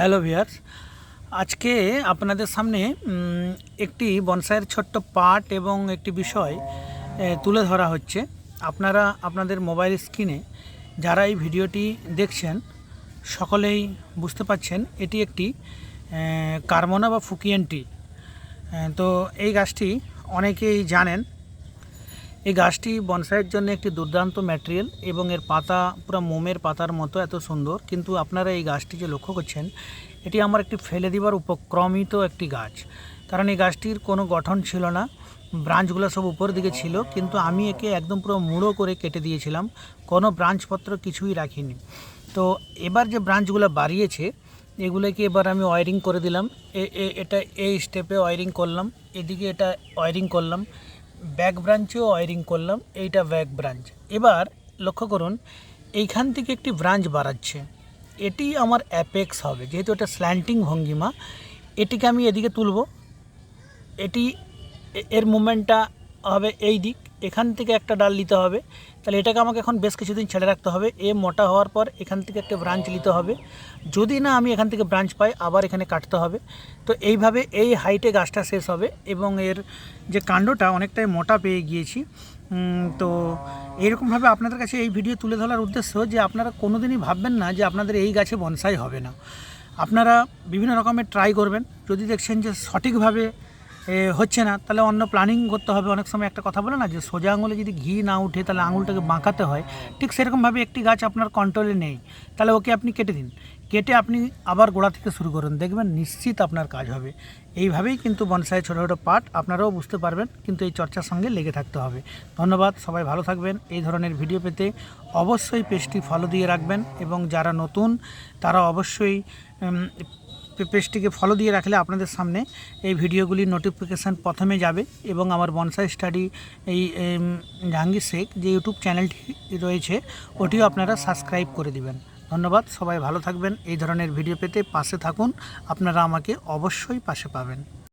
Hello viewers আজকে আপনাদের সামনে একটি বনসাইয়ের ছোট্ট পার্ট এবং একটি বিষয় তুলে ধরা হচ্ছে। আপনারা আপনাদের মোবাইল স্ক্রিনে যারা এই ভিডিওটি দেখছেন, সকলেই বুঝতে পাচ্ছেন এটি একটি কার্মোনা বা ফুকিয়ান টি তো এই গাছটি অনেকেই জানেন এই গাছটি বনসাইয়ের জন্য একটি দুর্দান্ত ম্যাটেরিয়াল এবং এর পাতা পুরো মোমের পাতার মতো এত সুন্দর। কিন্তু আপনারা এই গাছটি যে লক্ষ্য করছেন, এটি আমার একটি ফেলে দিবার উপক্রমিত একটি গাছ। কারণ এই গাছটির কোনো গঠন ছিল না ব্রাঞ্চগুলো সব উপর দিকে ছিল, কিন্তু আমি একে একদম পুরো মুড়ো করে কেটে দিয়েছিলাম, কোনো ব্রাঞ্চপত্র কিছুই রাখিনি। তো এবার যে ব্রাঞ্চগুলো বাড়িয়েছে, এগুলোকে এবার আমি ওয়ারিং করে দিলাম। এটা এই স্টেপে ওয়ারিং করলাম, এদিকে এটা ওয়ারিং করলাম। ব্যাক ব্রাঞ্চেও ওয়ারিং করলাম, এইটা ব্যাক ব্রাঞ্চ। এবার লক্ষ্য করুন, এইখান থেকে একটি ব্রাঞ্চ বাড়াচ্ছে। এটি আমার অ্যাপেক্স হবে, যেহেতু এটা স্ল্যান্টিং ভঙ্গিমা, এটিকে আমি এদিকে তুলব। এটি এর মুভমেন্টটা হবে এই দিক। এখান থেকে একটা ডাল নিতে হবে। তাহলে এটাকে আমাকে এখন বেশ কিছুদিন ছেড়ে রাখতে হবে। এ মোটা হওয়ার পর এখান থেকে একটা ব্রাঞ্চ নিতে হবে। যদি না আমি এখান থেকে ব্রাঞ্চ পাই, আবার এখানে কাটতে হবে। তো এইভাবে এই হাইটে গাছটা শেষ হবে এবং এর যে কাণ্ডটা, অনেকটাই মোটা পেয়ে গিয়েছি। তো এইরকমভাবে আপনাদের কাছে এই ভিডিও তুলে ধরার উদ্দেশ্য যে আপনারা কোনোদিনই ভাববেন না যে আপনাদের এই গাছে বনসাই হবে না। আপনারা বিভিন্ন রকমের ট্রাই করবেন। যদি দেখছেন যে সঠিকভাবে হচ্ছে না। তাহলে অন্য প্ল্যানিং করতে হবে। অনেক সময় একটা কথা বলে না যে, সোজা আঙুলে যদি ঘি না উঠে, তাহলে আঙুলটাকে বাঁকাতে হয়। ঠিক সেরকমভাবে একটি গাছ আপনার কন্ট্রোলে নেই। তাহলে ওকে আপনি কেটে দিন। কেটে আপনি আবার গোড়া থেকে শুরু করুন। দেখবেন নিশ্চিত আপনার কাজ হবে। এইভাবেই কিন্তু বনসাই ছোটো ছোটো পার্ট আপনারাও বুঝতে পারবেন, কিন্তু এই চর্চার সঙ্গে লেগে থাকতে হবে। ধন্যবাদ। সবাই ভালো থাকবেন। এই ধরনের ভিডিও পেতে অবশ্যই পেজটি ফলো দিয়ে রাখবেন এবং যারা নতুন, তারা অবশ্যই পেজটিকে ফলো দিয়ে রাখলে আপনাদের সামনে এই ভিডিওগুলি নোটিফিকেশান প্রথমে যাবে এবং আমার বনসাই স্টাডি এই জাহাঙ্গীর শেখ যে ইউটিউব চ্যানেলটি রয়েছে, ওটিও আপনারা সাবস্ক্রাইব করে দিবেন। ধন্যবাদ, সবাই ভালো থাকবেন। এই ধরনের ভিডিও পেতে পাশে থাকুন। আপনারা আমাকে অবশ্যই পাশে পাবেন।